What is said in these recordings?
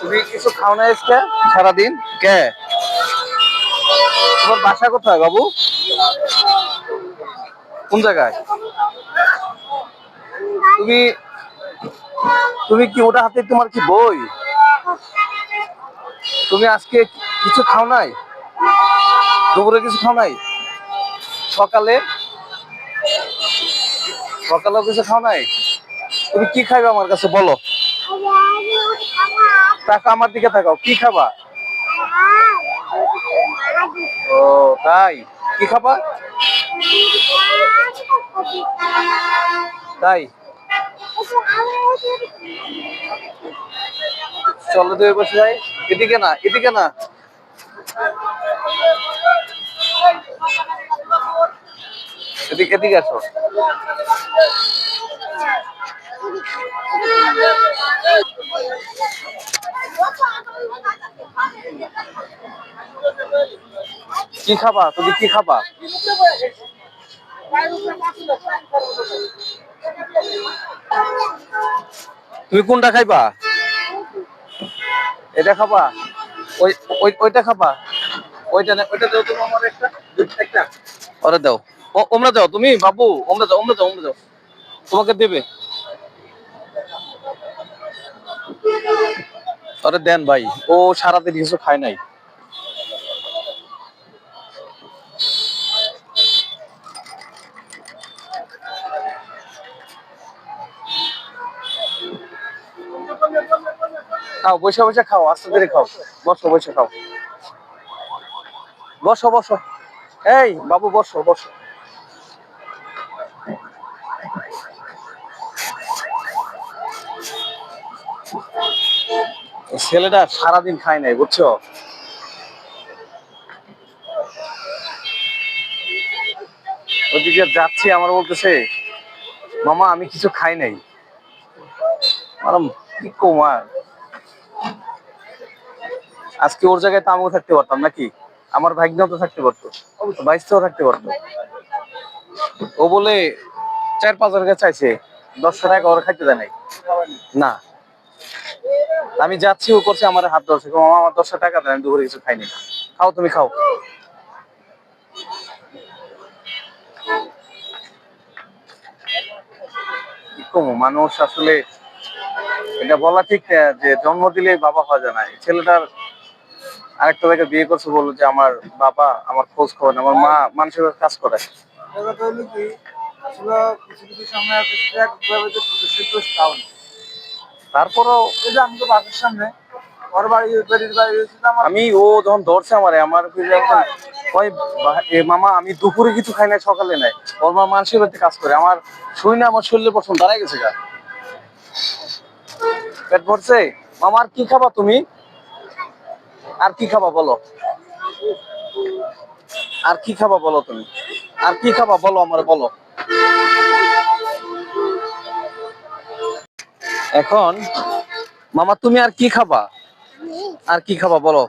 তুমি কিছু খাও না আজকে? সারাদিন? কে? তোমার বাসা কোথায় বাবু? কোন জায়গায়? তুমি তুমি কি ওটা হাতে তোমার কি বই? তুমি আজকে কিছু খাও নাই? দুপুরে কিছু খাও নাই? সকালে? সকালেও কিছু খাও নাই? তুমি কি খাইবে আমার কাছে বলো। টাকা আমার দিকে থাকাও কি খাবা? ও, তাই? কি খাবা? তাই? চলো দুই বসে যাই। এদিকে না এদিকে না। এদিকে এদিকে আসো। কি খাবা? তুমি কি খাবা? তুমি কোনটা খাইবা? এটা খাবা? ওই ওই, ওইটা খাবা? ওইটা না, ওইটা দাও তুমি আমার একটা একটা। ওরে দাও। ওমরা দাও, তুমি, বাবু, ওমরা দাও ওমরা দাও ওমরা দাও। তোমাকে দেবে। আরে দেন ভাই, ও সারাদিন কিছু খায় নাই। খাও, বসে বসে খাও, আস্তে ধীরে খাও। বসো, বসে খাও। বসো বসো। এই, বাবু, বসো বসো। ছেলেটা সারাদিন খায় নাই, বুঝছ? ওদিকে যাচ্ছি, আমার বলতেছে, মামা, আমি কিছু খাই নাই। কি কুমার আজকে ওর জায়গায় তো আমিও থাকতে পারতাম নাকি? আমার ভাগ্নেও তো থাকতে পারতো। বাইশটাও থাকতে পারতো। ও বলে, চার পাঁচ হাজার চাইছে। দশশো টাকা ওরা খাইতে দেয় নাই। না। আমি যাচ্ছি, ও করছে, আমার হাত ধরছে। মামা, আমার দশশো টাকা দেয় আমি দুপুরে কিছু খাইনি। খাও, তুমি খাও। মানুষ আসলে এটা বলা ঠিক যে জন্ম দিলে বাবা হওয়া যায় না। ছেলেটার আরেকটা জায়গায় বিয়ে করছে বলল যে আমার বাবা আমার খোঁজ খবর আমার মা মানুষের কাজ করে। তারপরও আমি তো বাসের সামনে ওর বাড়ি বাড়ির বাড়ি হয়েছে তো আমার আমি ও যখন ধরছে আমারে এ মামা আমি দুপুরে কিছু খাই না সকালে নাই। ওর মা মানুষের বাড়িতে কাজ করে। আমার শুই না আমার শরীরে পছন্দ দাঁড়াই গেছে গা। পেট ভরছে? মামা আর কি খাবা তুমি? আর কি খাবা বলো? আর কি খাবা বলো তুমি? আর কি খাবা বলো আমার বলো। এখন, মামা তুমি আর কি খাবা? আর কি খাবা বলো?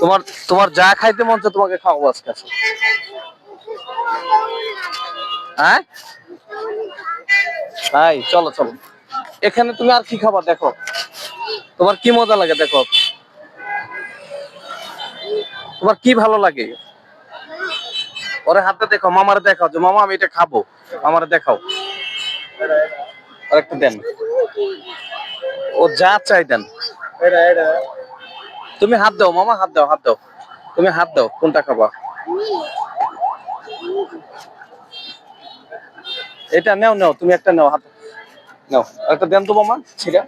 তোমার তোমার যা খাইতে মন চায় তোমাকে খাওয়াবো আজকে। হ্যাঁ? তাই, চলো চলো। এখানে তুমি আর কি খাবা দেখো। তোমার কি মজা লাগে দেখো? তোমার কি ভালো লাগে? ওরে হাতে দেখো, মামারে দেখাও যে, মামা, আমি এটা খাব। আমারে দেখাও। আর একটু দেন। ও যা চাই দেন। তুমি হাত দাও, মামা, হাত দাও হাত দাও। তুমি হাত দাও, কোনটা খাবা? এটা নেও নেও, তুমি একটা নেও, হাত নেও। একটা দেন তো, মামা কোথায়?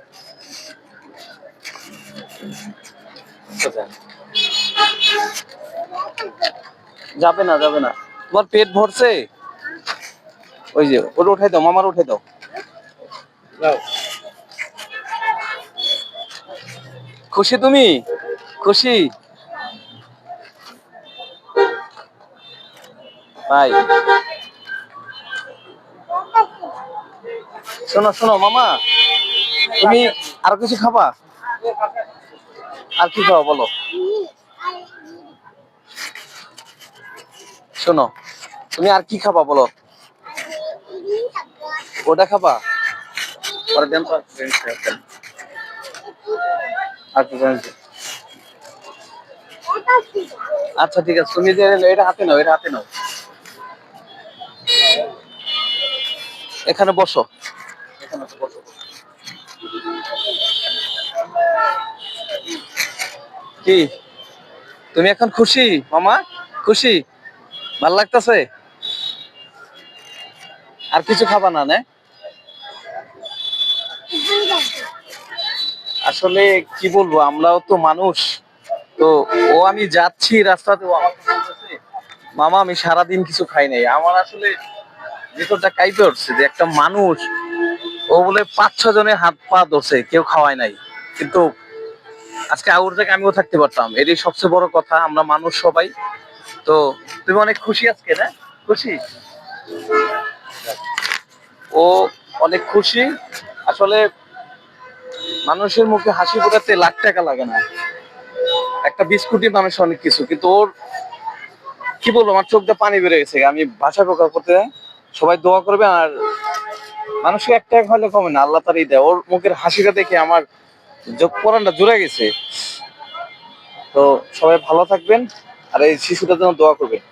যাবে না যাবে না। তোমার পেট ভরছে? ওই যে ওটা উঠাই দাও মামার উঠাই দাও। খুশি তুমি? খুশি? ভাই। শোনো শোনো মামা। তুমি আর কিছু খাবা? আর কি খাবা বলো? শোনো, তুমি আর কি খাবা, বলো? ওটা খাবা। আচ্ছা। আচ্ছা ঠিক আছে, তুমি যে এটা হাতে নাও, এটা হাতে নাও। এখানে বসো। এখানে বসো। কি? তুমি এখন খুশি? মামা, খুশি? ভালো লাগতেছে? আর কিছু খাবা না আসলে কি বলব, আমরাও তো মানুষ। তো ও আমি যাচ্ছি রাস্তাতে, ও আমাকে বলতেছে, মামা, আমি সারাদিন কিছু খাই নাই। আমার আসলে ভিতরটা কাইপে উঠছে যে একটা মানুষ, ও বলে পাঁচ ছ জনের হাত পা ধরছে, কেউ খাওয়ায় নাই। কিন্তু আজকে আউর থেকে আমিও থাকতে পারতাম। এটাই সবচেয়ে বড় কথা, আমরা মানুষ সবাই। তো তুমি অনেক খুশি আজকে, না? খুশি? ও অনেক খুশি। আসলে মানুষের মুখে হাসি ফোটাতে লাখ টাকা লাগে না। একটা বিস্কুটই মানুষ অনেক কিছু, কিন্তু ওর, কি বলব, আমার চোখ দিয়ে পানি বেড়ে গেছে। আমি ভাষা প্রকাশ করতে সবাই দোয়া করবে আর মানুষকে একটা এক হলে কমে না, আল্লাহ তারই দেয়। ওর মুখের হাসিটা দেখে আমার পরানটা জুড়ে গেছে। তো সবাই ভালো থাকবেন আর এই শিশুটার জন্য দোয়া করবেন।